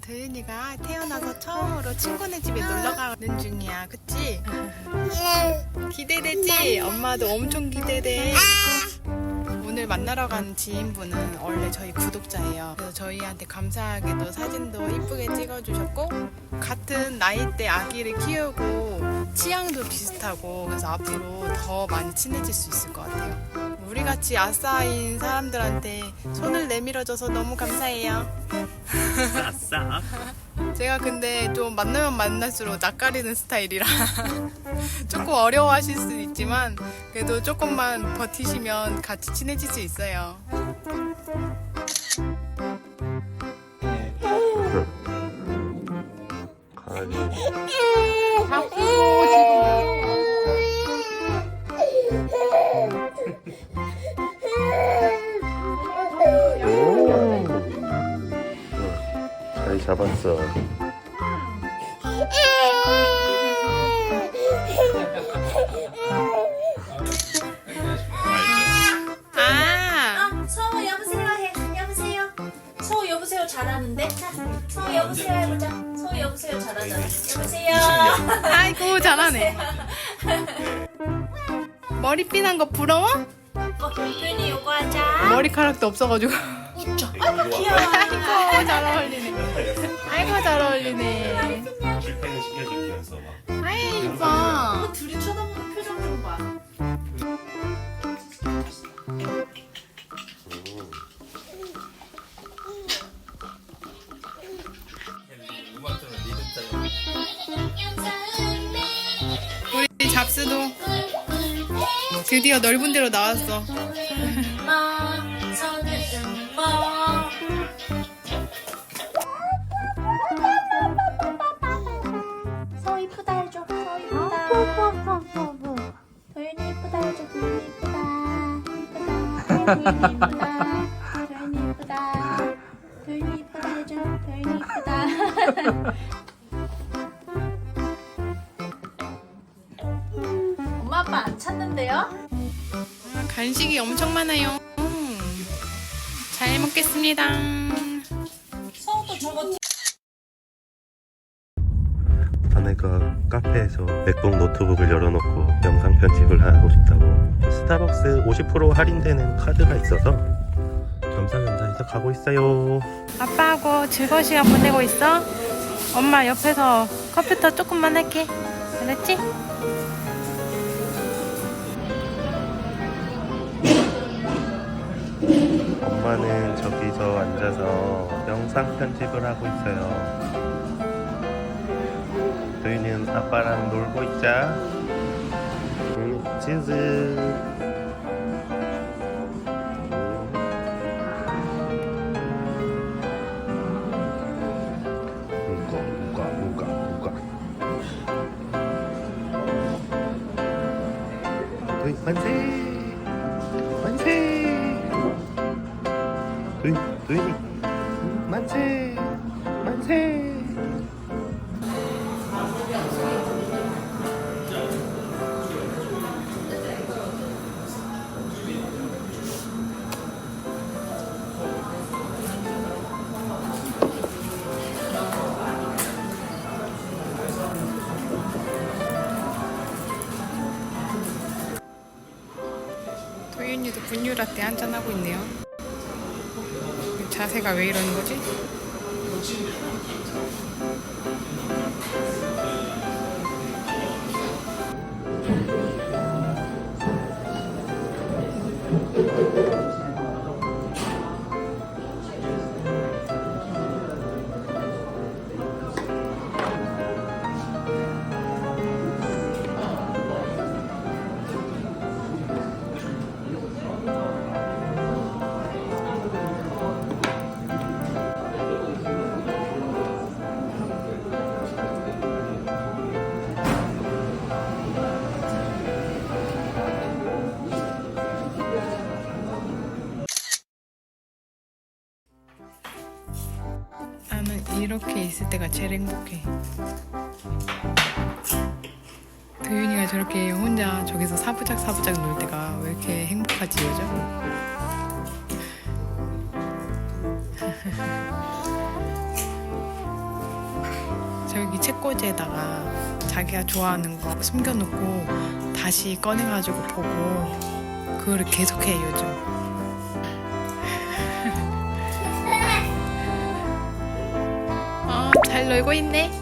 도윤이가 태어나서 처음으로 친구네 집에 놀러 가는 중이야. 그치? 기대되지? 엄마도 엄청 기대돼. 오늘 만나러 간 지인분은 원래 저희 구독자예요. 그래서 저희한테 감사하게도 사진도 이쁘게 찍어주셨고 같은 나이대 아기를 키우고 취향도 비슷하고 그래서 앞으로 더 많이 친해질 수 있을 것 같아요. 우리 같이 아싸인 사람들한테 손을 내밀어줘서 너무 감사해요. 아싸. 제가 근데 좀 만나면 만날수록 낯가리는 스타일이라 조금 어려워하실 수 있지만 그래도 조금만 버티시면 같이 친해질 수 있어요. 잡았어 아 어, 서우 여보세요 해. 여보세요. 서우 여보세요 잘하는데? 자, 서우 여보세요 해보자. 서우 여보세요 잘하잖아. 여보세요. 아이고 잘하네. 머리 삐난 거 부러워? 어, 괜히 요거 하자. 머리카락도 없어가지고. 아이고 귀여워. 아이고 잘 어울리네. 아이고 잘 어울리네. 실패는 시켜주면서 막. 아이 이뻐. 어, 둘이 쳐다보는 표정 좀 봐. 우리 잡스도 드디어 넓은 데로 나왔어. 이쁘다 해줘. 서우 이쁘다. 도윤이 이쁘다 해줘. 도윤이 이쁘다. 이쁘다. 도윤이 이쁘다. 도윤이 이쁘다. 도윤이 이쁘다 해줘. 도윤이 이쁘다. 엄마 아빠 안 찾는데요? 아, 간식이 엄청 많아요. 음, 잘 먹겠습니다. 아내가 카페에서 맥북 노트북을 열어놓고 영상 편집을 하고 싶다고 스타벅스 50% 할인되는 카드가 있어서 겸사겸사 해서 가고 있어요 아빠하고 즐거운 시간 보내고 있어? 엄마 옆에서 컴퓨터 조금만 할게. 알았지? 엄마는 저기서 앉아서 영상 편집을 하고 있어요 도윤이는 아빠랑 놀고 있자 응, 치즈 만세 도윤 도윤이 만세 만세 분유 라떼 한잔 하고 있네요. 자세가 왜 이러는 거지? 나 이렇게 있을 때가 제일 행복해. 도윤이가 저렇게 혼자 저기서 사부작 사부작 놀 때가 왜 이렇게 행복하지 요즘? 저기 책꽂이에다가 자기가 좋아하는 거 숨겨놓고 다시 꺼내가지고 보고 그거를 계속해 요즘. 잘 놀고 있네.